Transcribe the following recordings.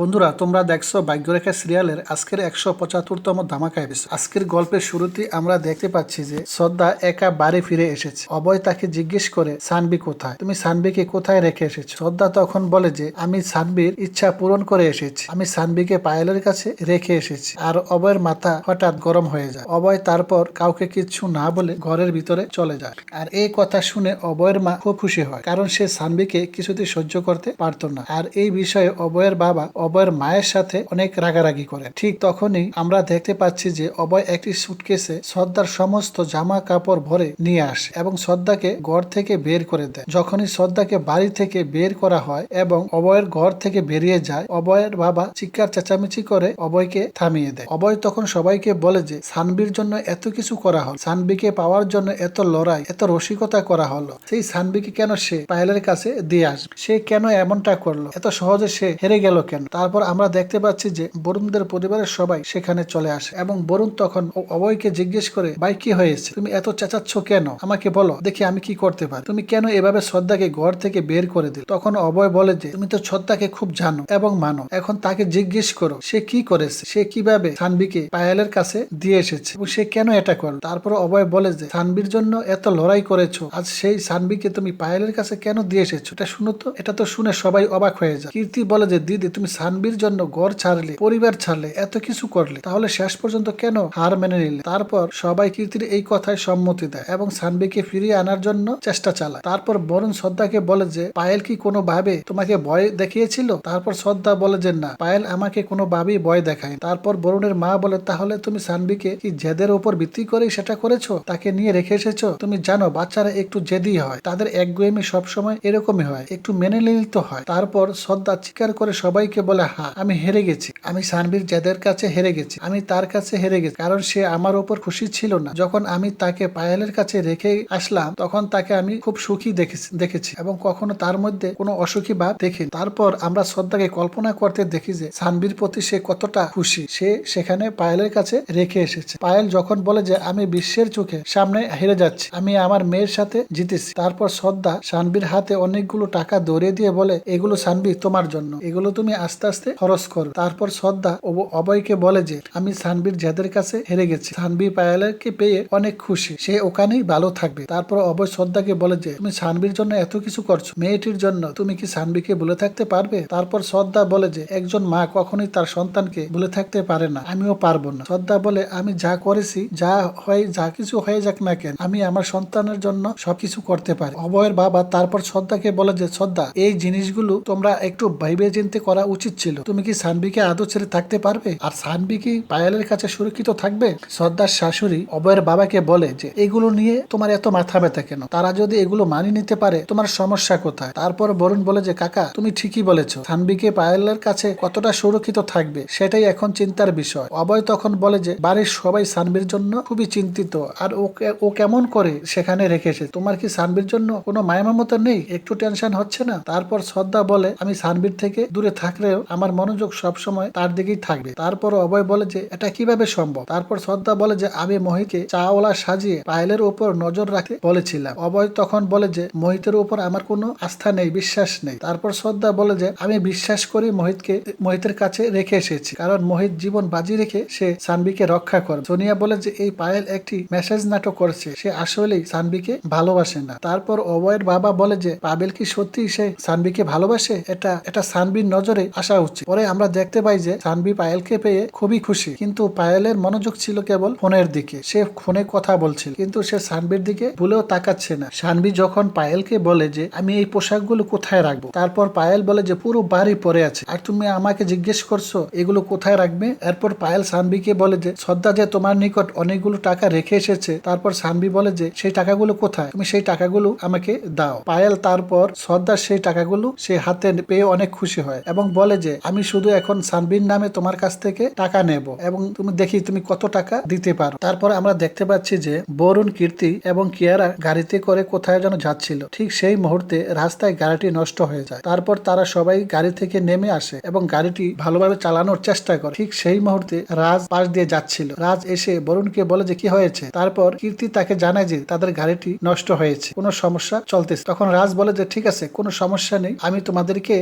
বন্ধুরা, তোমরা দেখছ ভাগ্যরেখা সিরিয়ালের আজকের একশো পঁচাত্তরতম ধামাকা এপিসোড আজকের গল্পের শুরুতেই আমরা দেখতে পাচ্ছি যে শ্রদ্ধা একা বাড়ি ফিরে এসেছে। অভয় তাকে জিজ্ঞেস করে, সানবি কোথায়? তুমি সানবিকে কোথায় রেখে এসেছ? শ্রদ্ধা তখন বলে যে, আমি সানবির ইচ্ছা পূরণ করে এসেছি। আমি সানবিকে পায়েলের কাছে রেখে এসেছি আর অভয়ের মাথা হঠাৎ গরম হয়ে যায়। অভয় তারপর কাউকে কিচ্ছু না বলে ঘরের ভিতরে চলে যায়। আর এই কথা শুনে অভয়ের মা খুব খুশি হয়, কারণ সে সানবিকে কিছুতেই সহ্য করতে পারতো না। আর এই বিষয়ে অভয়ের বাবা অভয়ের মায়ের সাথে অনেক রাগারাগি করে। ঠিক তখনই আমরা দেখতে পাচ্ছি যে অভয় একটি সুটকেসে শ্রদ্ধার সমস্ত জামা কাপড় ভরে নিয়ে আসে এবং শ্রদ্ধাকে ঘর থেকে বের করে দেয়। যখনই শ্রদ্ধাকে বাড়ি থেকে বের করা হয় এবং অভয়ের ঘর থেকে বেরিয়ে যায় অভয়ের বাবা চিৎকার চেঁচামেচি করে অভয়কে থামিয়ে দেয়। অভয় তখন সবাইকে বলে যে, সানবির জন্য এত কিছু করা হল। সানবিকে পাওয়ার জন্য এত লড়াই, এত রসিকতা করা হলো। সেই সানবিকে কেন সে পায়েলের কাছে দিয়ে আসবে? সে কেন এমনটা করল? এত সহজে সে হেরে গেল কেন? তারপর আমরা দেখতে পাচ্ছি যে বরুণদের পরিবারের সবাই সেখানে চলে আসে এবং বরুণ তখন অভয়কে জিজ্ঞেস করে, ভাই, কি হয়েছে? তুমি এত চেঁচাচ্ছ কেন? আমাকে বলো, দেখি আমি কি করতে পারি। তুমি কেন এভাবে শ্রদ্ধাকে ঘর থেকে বের করে দিল? তখন অভয় বলে যে, তুমি তো শ্রদ্ধাকে খুব জানো এবং মানো। এখন তাকে জিজ্ঞেস করো, সে কি করেছে? সে কীভাবে সানবিকে পায়ালের কাছে দিয়ে এসেছে? এবং সে কেন এটা করল? তারপর অভয় বলে যে সানবির জন্য এত লড়াই করেছ, আজ সেই সানবিকে তুমি পায়েলের কাছে কেন দিয়ে এসেছ? এটা শুনো তো, এটা তো শুনে সবাই অবাক হয়ে যায়। কীর্তি বলে যে, দিদি, তুমি সানবির জন্য ঘর ছাড়লে, পরিবার ছাড়লে, এত কিছু করলে, তাহলে শেষ পর্যন্ত কেন হার মেনে নিলে? তারপর সবাই কীর্তির এই কথায় সম্মতি দেয় এবং সানবিকে ফিরিয়ে আনার জন্য চেষ্টা চালায়। তারপর বরুণ শ্রদ্ধাকে বলে যে, পায়েল কি কোনো ভাবে তোমাকে ভয় দেখিয়েছিল? তারপর শ্রদ্ধা বলে যে, না, পায়েল আমাকে কোনো ভাবেই ভয় দেখায় তারপর বরুণের মা বলে, তাহলে তুমি সানবিকে কি জেদের উপর ভিত্তি করে সেটা করেছ? তাকে নিয়ে রেখে এসেছ? তুমি জানো, বাচ্চারা একটু জেদি হয়। তাদের একগুয়েমি সবসময় এরকমই হয়। একটু মেনে নিতে হয়। তারপর শ্রদ্ধা চিকার করে সবাইকে বলে, হা, আমি হেরে গেছি। আমি সানবির জেদের কাছে হেরে গেছি। আমি তার কাছে হেরে গেছি। কারণ সে আমার ওপর খুশি ছিল না। যখন আমি তাকে পায়েলের কাছে রেখে আসলাম, তখন তাকে আমি খুব সুখী দেখেছি দেখেছি এবং কখনো তার মধ্যে কোনো অসুখী ভাব দেখি তারপর আমরা শ্রদ্ধাকে কল্পনা করতে দেখি যে সানবির প্রতি সে কতটা খুশি। সে সেখানে পায়েলের কাছে রেখে এসেছে। পায়েল যখন বলে যে, আমি বিশ্বের চোখে সামনে হেরে যাচ্ছি। আমি আমার মেয়ের সাথে জিতেছি। তারপর শ্রদ্ধা সানবির হাতে অনেকগুলো টাকা দৌড়ে দিয়ে বলে, এগুলো সানবি, তোমার জন্য। এগুলো তুমি আস্তে আস্তে খরচ করো। তারপর শ্রদ্ধা অভয়কে বলে যে, আমি সানবির জেদের কাছে হেরে গেছি। সানবি পায়েলকে পেয়ে অনেক খুশি। সে ওখানেই ভালো থাকবে। তারপর অভয় শ্রদ্ধাকে বলে যে, তুমি সানবির জন্য এত কিছু করছ। মেয়েটির জন্য তুমি কি সানবিকে বলে থাকতে পারবে? তারপর শ্রদ্ধা বলে যে, একজন মা কখনোই তার সন্তানকে বলে থাকতে পারে না। আমিও পারব না। শ্রদ্ধা বলে, আমি যা করেছি, যা হয়, যা কিছু হয়ে যাক না কেন, আমি আমার সন্তানের জন্য সবকিছু করতে পারি। অভয়ের বাবা তারপর শ্রদ্ধাকে বলে যে শ্রদ্ধা এই জিনিসগুলো তোমরা একটু ভাইবে চিন্তে করা উচিত ছিল। তুমি কি সানবিকে আদৌ ছেড়ে থাকতে পারবে? আর সানবি কি পায়েলের কাছে সুরক্ষিত থাকবে? সর্দার শাশুড়ি অভয়ের বাবাকে বলে যে, এগুলো নিয়ে তোমার এত মাথা ব্যথা কেন? তারা যদি এগুলো মানিয়ে নিতে পারে, তোমার সমস্যা কোথায়? তারপর বরুণ বলে যে, কাকা, তুমি ঠিকই বলেছ। সানবিকে পায়েলের কাছে কতটা সুরক্ষিত থাকবে, সেটাই এখন চিন্তার বিষয়। অভয় তখন বলে যে, বাড়ির সবাই সানবির জন্য খুবই চিন্তিত, আর ওকে ও কেমন করে সেখানে রেখেছে তোমার কি সানবির জন্য কোনো মায়ামমতা নেই? একটু টেনশন হচ্ছে না? তারপর শ্রদ্ধা বলে, আমি সানবির থেকে দূরে থাকলেও আমার মনোযোগ সবসময় তার দিকেই থাকবে। তারপর অভয় বলে যে, এটা কীভাবে সম্ভব? তারপর শ্রদ্ধা বলে যে, আমি মোহিতকে চাওয়ালা সাজিয়ে পায়েলের উপর নজর রাখতে বলেছিলাম। অভয় তখন বলে যে, মোহিতের উপর আমার কোনো আস্থা নেই, বিশ্বাস নেই। তারপর শ্রদ্ধা বলে যে, আমি বিশ্বাস করি মোহিতকে, মোহিতের কাছে রেখে এসেছি, কারণ মোহিত জীবন বাজি রেখে সে সানবিকে রক্ষা করে। সোনিয়া বলে যে, এই পায়েল একটি মেসেজ নাটক করেছে, সে আসলেই সানবিকে ভালোবাসে না। তারপর অভয়ের বাবা বলে যে, পাবেল কি সত্যি সে সানবিকে ভালোবাসে? এটা এটা সানবির নজরে আসা উচিত। পরে আমরা দেখতে পাই যে সানবি পায়েলকে পেয়ে খুবই খুশি। কিন্তু পায়েলের মনোযোগ ছিল কেবল ফোনের দিকে। সে ফোনে কথা বলছিল। কিন্তু সে সানবির দিকে ভুলেও তাকাচ্ছে না। সানবি যখন পায়েলকে বলে যে, আমি এই পোশাকগুলো কোথায় রাখব? তারপর পায়েল বলে যে, পুরো বাড়ি পরে আছে। আর তুমি আমাকে জিজ্ঞেস করছ, এগুলো কোথায় রাখবে? এরপর পায়েল সানবিকে বলে যে শ্রদ্ধা যে তোমার নিকট অনেকগুলো টাকা রেখে এসেছে, তারপর সানবি বলে যে, সেই টাকাগুলো কোথায়? তুমি সেই টাকাগুলো আমাকে দাও। পায়েল তারপর শ্রদ্ধার সেই টাকাগুলো সে হাতে পেয়ে অনেক খুশি হয় এবং বলে যে আমি শুধু এখন সানবির নামে তোমার কাছ থেকে টাকা নেব এবং তুমি দেখি তুমি কত টাকা দিতে পারো। তারপর আমরা দেখতে পাচ্ছি যে বরুণ, কীর্তি এবং কিয়ারা গাড়িতে করে কোথায় যেন যাচ্ছিল। ঠিক সেই মুহূর্তে রাস্তায় গাড়িটি নষ্ট হয়ে যায়। তারপর তারা সবাই গাড়ি থেকে নেমে আসে এবং গাড়িটি ভালোভাবে চালানোর চেষ্টা করে। ঠিক সেই মুহূর্তে রাজ পাশ দিয়ে যাচ্ছিল। রাজ এসে বরুণকে বলে যে, কি হয়েছে? তারপর কীর্তি তাকে জানায় যে, তাদের গাড়িটি নষ্ট হয়েছে। কোনো সমস্যা চলতেছে। তখন রাজ বলে যে, ঠিক আছে, কোনো সমস্যা নেই। আমি তোমাদেরকে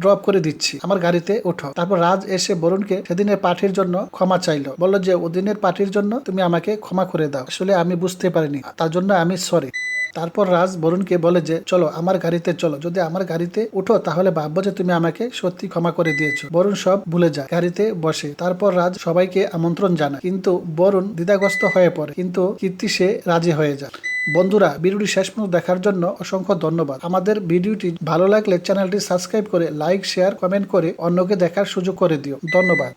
ড্রপ করে দিচ্ছি। আমার গাড়িতে উঠো তারপর রাজ এসে বরুণকে সেদিনের পার্টির জন্য ক্ষমা চাইলো। বলল যে, ওদিনের পার্টির জন্য তুমি আমাকে ক্ষমা করে দাও। আসলে আমি বুঝতে পারিনি। তার জন্য আমি সরি তারপর রাজ বরুণকে বলে যে, চলো, আমার গাড়িতে চলো। যদি আমার গাড়িতে উঠো তাহলে ভাববো যে তুমি আমাকে সত্যি ক্ষমা করে দিয়েছ বরুণ সব ভুলে যায়, গাড়িতে বসে। তারপর রাজ সবাইকে আমন্ত্রণ জানায়। কিন্তু বরুণ দ্বিধাগ্রস্ত হয়ে পড়ে। কিন্তু কীর্তি সে রাজি হয়ে যায়। বন্ধুরা, ভিডিওটি শেষ পর্যন্ত দেখার জন্য অসংখ্য ধন্যবাদ। আমাদের ভিডিওটি ভালো লাগলে চ্যানেলটি সাবস্ক্রাইব করে, লাইক, শেয়ার, কমেন্ট করে অন্যকে দেখার সুযোগ করে দিও। ধন্যবাদ।